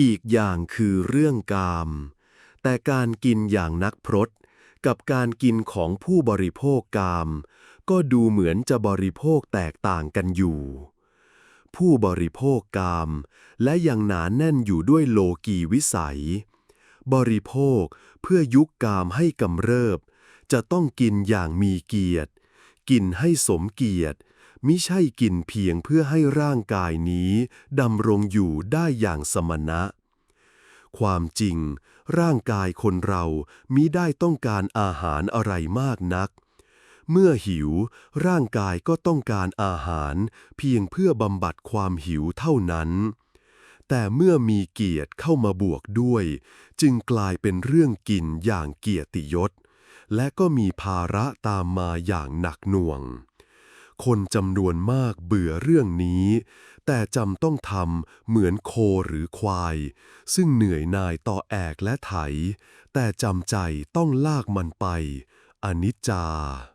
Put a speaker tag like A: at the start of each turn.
A: อีกอย่างคือเรื่องกาม แต่การกินอย่างนักพรตกับการกินของผู้บริโภคกาม ก็ดูเหมือนจะบริโภคแตกต่างกันอยู่ ผู้บริโภคกาม และยังหนาแน่นอยู่ด้วยโลกีวิสัย บริโภคเพื่อยุกกามให้กำเริบ จะต้องกินอย่างมีเกียรติ กินให้สมเกียรติ มิใช่กินเพียงเพื่อให้ร่างกายนี้ดำรงอยู่ได้อย่างสมณะ ความจริง ร่างกายคนเรามิได้ต้องการอาหารอะไรมากนัก เมื่อหิว ร่างกายก็ต้องการอาหารเพียงเพื่อบำบัดความหิวเท่านั้นแต่เมื่อมีเกียรติเข้ามาบวกด้วย จึงกลายเป็นเรื่องกินอย่างเกียรติยศ และก็มีภาระตามมาอย่างหนักหน่วง คนจำนวนมากเบื่อเรื่องนี้ แต่จำต้องทำเหมือนโคหรือควาย ซึ่งเหนื่อยหน่ายต่อแอกและไถ แต่จำใจต้องลากมันไป อนิจจา